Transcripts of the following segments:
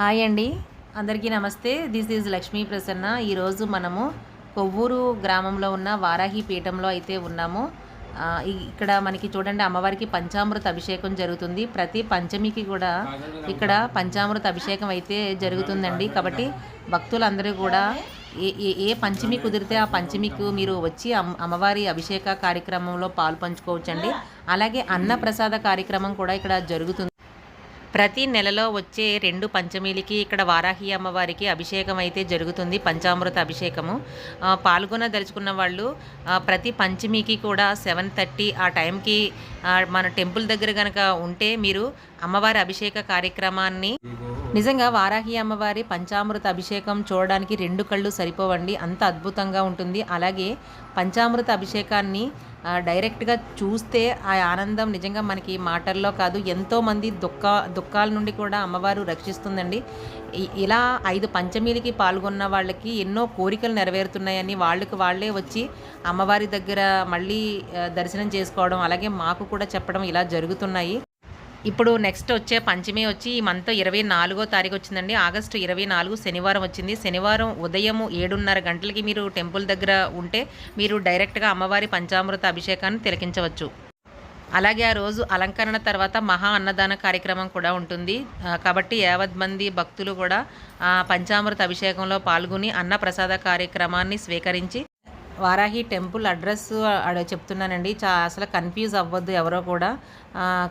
Hi అండి. అందరికీ నమస్తే. This is Lakshmi Prasanna. ఈరోజు మనము కొవ్వూరు గ్రామంలో ఉన్న వారాహి పీఠంలో అయితే ఉన్నాము. ఇక్కడ మనకి చూడండి అమ్మవారికి పంచామృత అభిషేకం జరుగుతుంది. ప్రతి పంచమికి కూడా ఇక్కడ పంచామృత అభిషేకం అయితే జరుగుతుందండి. కాబట్టి భక్తులందరూ కూడా ఏ ఏ పంచమి కుదిరితే ఆ పంచమికి మీరు వచ్చి అమ్మవారి అభిషేక కార్యక్రమంలో పాలు పంచుకోవచ్చండి. అలాగే అన్న ప్రసాద కార్యక్రమం కూడా ఇక్కడ జరుగుతుంది. ప్రతి నెలలో వచ్చే రెండు పంచమిలకి ఇక్కడ వారాహి అమ్మవారికి అభిషేకం అయితే జరుగుతుంది పంచామృత అభిషేకము. పాల్గొనదలుచుకున్న వాళ్ళు ప్రతి పంచమికి కూడా సెవెన్ థర్టీ ఆ టైంకి మన టెంపుల్ దగ్గర కనుక ఉంటే మీరు అమ్మవారి అభిషేక కార్యక్రమాన్ని నిజంగా వారాహి అమ్మవారి పంచామృత అభిషేకం చూడడానికి రెండు కళ్ళు సరిపోవండి. అంత అద్భుతంగా ఉంటుంది. అలాగే పంచామృత అభిషేకాన్ని డైరెక్ట్గా చూస్తే ఆ ఆనందం నిజంగా మనకి మాటల్లో కాదు. ఎంతోమంది దుఃఖ దుఃఖాల నుండి కూడా అమ్మవారు రక్షిస్తుందండి. ఇలా ఐదు పంచమీలకి పాల్గొన్న వాళ్ళకి ఎన్నో కోరికలు నెరవేరుతున్నాయని వాళ్ళకి వాళ్ళే వచ్చి అమ్మవారి దగ్గర మళ్ళీ దర్శనం చేసుకోవడం అలాగే మాకు కూడా చెప్పడం ఇలా జరుగుతున్నాయి. ఇప్పుడు నెక్స్ట్ వచ్చే పంచమి వచ్చి ఈ మంత్ ఇరవై నాలుగో తారీఖు వచ్చిందండి. ఆగస్టు ఇరవై నాలుగు శనివారం వచ్చింది. శనివారం ఉదయం ఏడున్నర గంటలకి మీరు టెంపుల్ దగ్గర ఉంటే మీరు డైరెక్ట్గా అమ్మవారి పంచామృత అభిషేకాన్ని తిలకించవచ్చు. అలాగే ఆ రోజు అలంకరణ తర్వాత మహా అన్నదాన కార్యక్రమం కూడా ఉంటుంది. కాబట్టి యావత్ మంది భక్తులు కూడా పంచామృత అభిషేకంలో పాల్గొని అన్న ప్రసాద కార్యక్రమాన్ని స్వీకరించి వారాహి టెంపుల్ అడ్రస్ అడ చెప్తున్నానండి. చా అసలు కన్ఫ్యూజ్ అవ్వద్దు ఎవరో కూడా.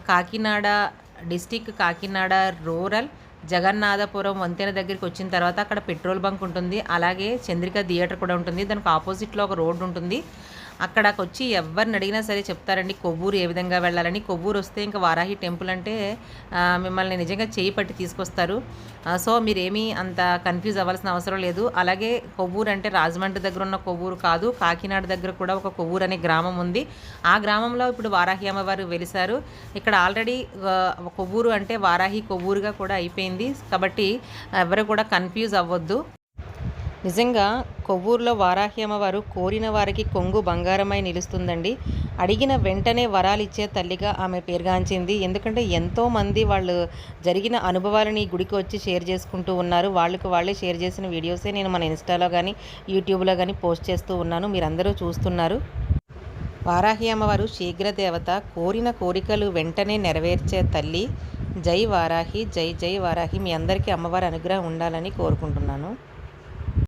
కాకినాడ డిస్టిక్ కాకినాడ రూరల్ జగన్నాథపురం వంతెన దగ్గరికి వచ్చిన తర్వాత అక్కడ పెట్రోల్ బంక్ ఉంటుంది. అలాగే చంద్రిక థియేటర్ కూడా ఉంటుంది. దానికి ఆపోజిట్లో ఒక రోడ్డు ఉంటుంది. అక్కడకు వచ్చి ఎవరిని అడిగినా సరే చెప్తారండి కొవ్వూరు ఏ విధంగా వెళ్ళాలని. కొవ్వూరు వస్తే ఇంకా వారాహి టెంపుల్ అంటే మిమ్మల్ని నిజంగా చేయి పట్టి తీసుకొస్తారు. సో మీరేమీ అంత కన్ఫ్యూజ్ అవ్వాల్సిన అవసరం లేదు. అలాగే కొవ్వూరు అంటే రాజమండ్రి దగ్గర ఉన్న కొవ్వూరు కాదు కాకినాడ దగ్గర కూడా ఒక కొవ్వూరు అనే గ్రామం ఉంది. ఆ గ్రామంలో ఇప్పుడు వారాహి అమ్మవారు వెలిసారు ఇక్కడ ఆల్రెడీ కొవ్వూరు అంటే వారాహి కొవ్వూరుగా కూడా అయిపోయింది. కాబట్టి ఎవరు కూడా కన్ఫ్యూజ్ అవ్వద్దు. నిజంగా కొవ్వూరులో వారాహి అమ్మవారు కోరిన వారికి కొంగు బంగారమై నిలుస్తుందండి. అడిగిన వెంటనే వరాలిచ్చే తల్లిగా ఆమె పేరుగాంచింది. ఎందుకంటే ఎంతోమంది వాళ్ళు జరిగిన అనుభవాలని గుడికి వచ్చి షేర్ చేసుకుంటూ ఉన్నారు. వాళ్ళకి వాళ్ళే షేర్ చేసిన వీడియోసే నేను మన ఇన్స్టాలో కానీ యూట్యూబ్లో కానీ పోస్ట్ చేస్తూ ఉన్నాను. మీరందరూ చూస్తున్నారు. వారాహి అమ్మవారు శీఘ్ర దేవత కోరిన కోరికలు వెంటనే నెరవేర్చే తల్లి. జై వారాహి జై జై వారాహి. మీ అందరికీ అమ్మవారి అనుగ్రహం ఉండాలని కోరుకుంటున్నాను.